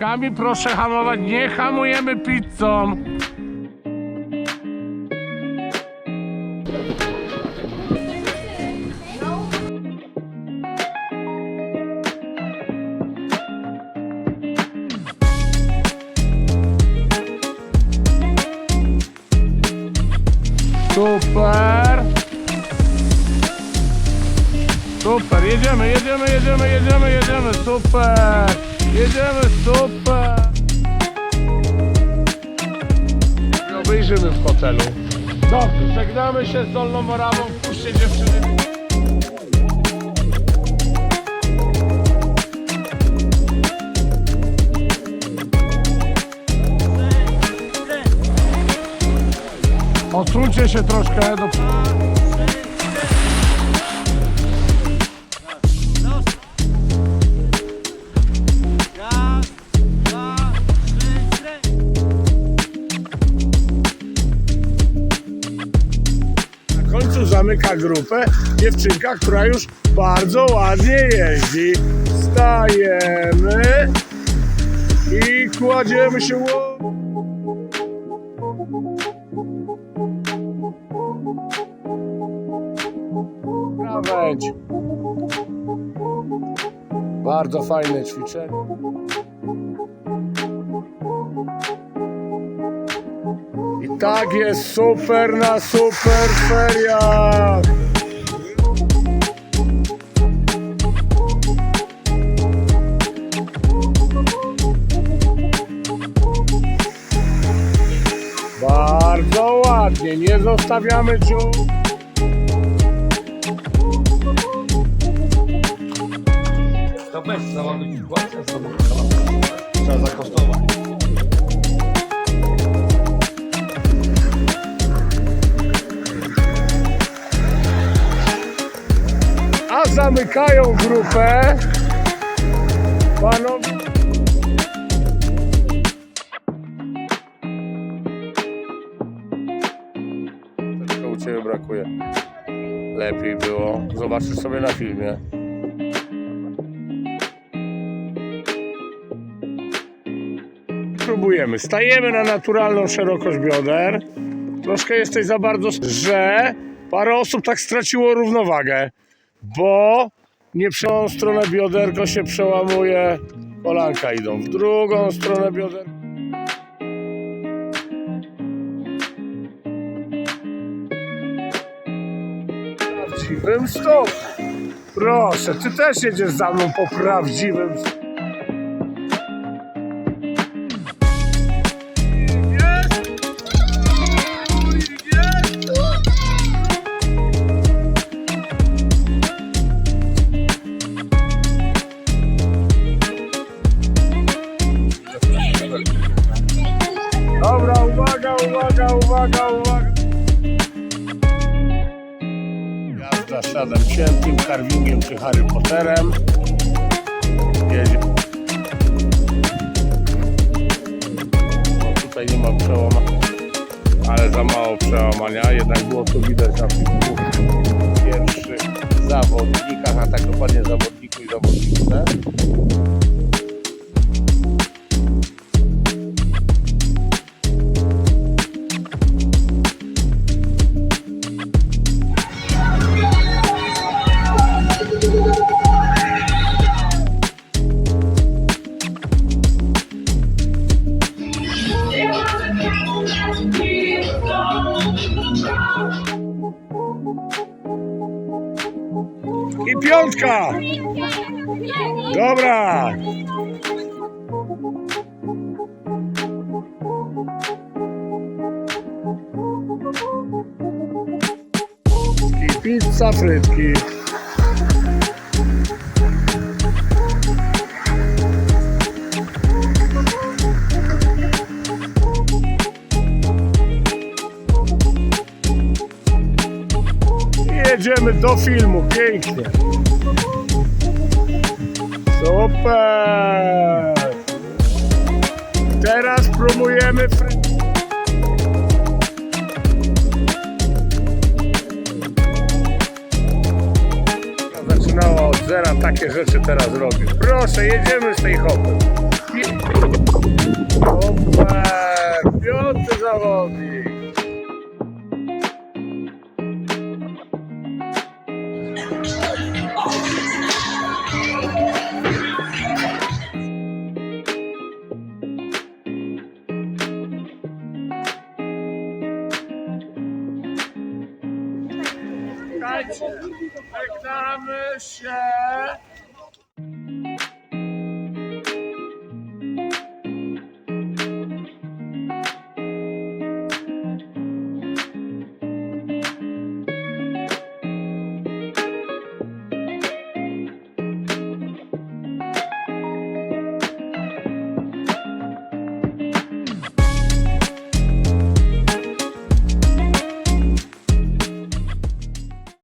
Kamil, proszę hamować, nie hamujemy pizzą. Super. Super, jedziemy, jedziemy, jedziemy, jedziemy, jedziemy, super. Jedziemy, super. I obejrzymy w hotelu. Dobrze, żegnamy się z Dolną Morawą, wpuśćcie dziewczyny. Odsuńcie się troszkę do... zamyka grupę dziewczynka, która już bardzo ładnie jeździ. Stajemy i kładziemy się. Krawędź. Bardzo fajne ćwiczenie. Tak jest super na super feriach. Bardzo ładnie, nie zostawiamy dziur. To bez płacę, trzeba zakosztować. A zamykają grupę panowie. Tylko u Ciebie brakuje. Lepiej było. Zobaczysz sobie na filmie. Próbujemy. Stajemy na naturalną szerokość bioder. Troszkę jesteś za bardzo, że parę osób tak straciło równowagę, bo nie w tą stronę bioderko się przełamuje, kolanka idą w drugą stronę bioder. Prawdziwym stopem. Proszę, ty też jedziesz za mną po prawdziwym stopie. Dobra, uwaga, uwaga, uwaga, uwaga. Jazda siadam cienkim carvingiem czy Harry Potterem. Jedzie. Tutaj nie ma przełamania, ale za mało przełamania. Jednak było to widać na filmu pierwszych zawodnikach, a tak dokładnie zawodniku i zawodniczce. Piątka! Dobra! Pizza, frytki. Jedziemy do filmu, pięknie. Super! Teraz próbujemy fry... Zaczynała od zera, takie rzeczy teraz robię. Proszę, jedziemy z tej hopy. Super! Piąty zawodnik! Żegnamy się